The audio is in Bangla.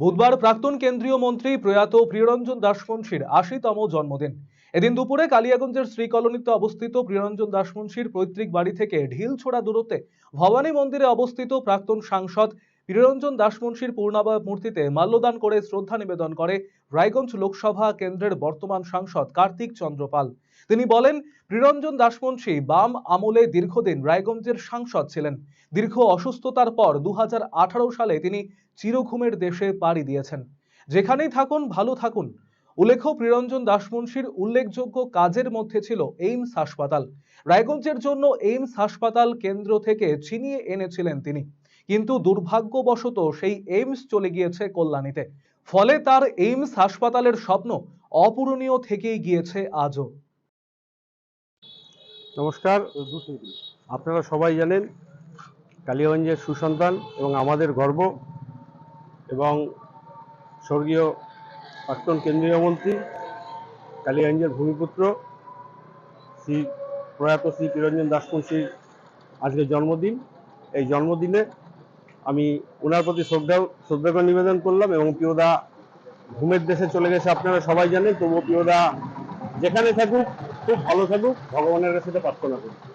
বুধবার প্রাক্তন কেন্দ্রীয় মন্ত্রী প্রয়াত প্রিয়রঞ্জন দাসমুন্সির আশিতম জন্মদিন। এদিন দুপুরে কালিয়াগঞ্জের শ্রীকলোনিতে অবস্থিত প্রিয়রঞ্জন দাসমুন্সির পৈতৃক বাড়ি থেকে ঢিল ছোড়া দূরত্বে ভবানী মন্দিরে অবস্থিত প্রাক্তন সাংসদ প্রিয়রঞ্জন দাসমুন্সির পূর্ণাবয় মূর্তিতে মাল্যদান করে শ্রদ্ধা নিবেদন করে রায়গঞ্জ লোকসভা কেন্দ্রের বর্তমান সাংসদ কার্তিক চন্দ্রপাল। তিনি বলেন প্রিয়রঞ্জন দাসমুন্সি বাম আমলে দীর্ঘদিন রায়গঞ্জের সাংসদ ছিলেন। দীর্ঘ অসুস্থতার পর দু হাজার আঠারো সালে তিনি চিরঘুমের দেশে পাড়ি দিয়েছেন। যেখানেই থাকুন, ভালো থাকুন। উল্লেখ্য প্রিয়রঞ্জন দাসমুন্সির উল্লেখযোগ্য কাজের মধ্যে ছিল এইমস হাসপাতাল। রায়গঞ্জের জন্য এইমস হাসপাতাল কেন্দ্র থেকে ছিনিয়ে এনেছিলেন তিনি। কিন্তু দুর্ভাগ্যবশত সেই এইমস চলে গিয়েছে কল্যাণীতে। ফলে তার এইমস হাসপাতালের স্বপ্ন অপূরণীয় থেকেই গিয়েছে আজও। নমস্কার, আপনারা সবাই জানেন কালিয়াগঞ্জের সুসন্তান এবং আমাদের গর্ব এবং স্বর্গীয় প্রাক্তন কেন্দ্রীয় মন্ত্রী কালিয়াগঞ্জের ভূমিপুত্র শ্রী প্রয়াত শ্রী চিরঞ্জন দাসমুন্সির আজকে জন্মদিন। এই জন্মদিনে আমি ওনার প্রতি শ্রদ্ধা শ্রদ্ধাকর নিবেদন করলাম এবং প্রিয়দা ঘুমের দেশে চলে গেছে আপনারা সবাই জানেন, তবুও প্রিয়দা যেখানে থাকুক, খুব ভালো থাকুক, ভগবানের কাছে প্রার্থনা করি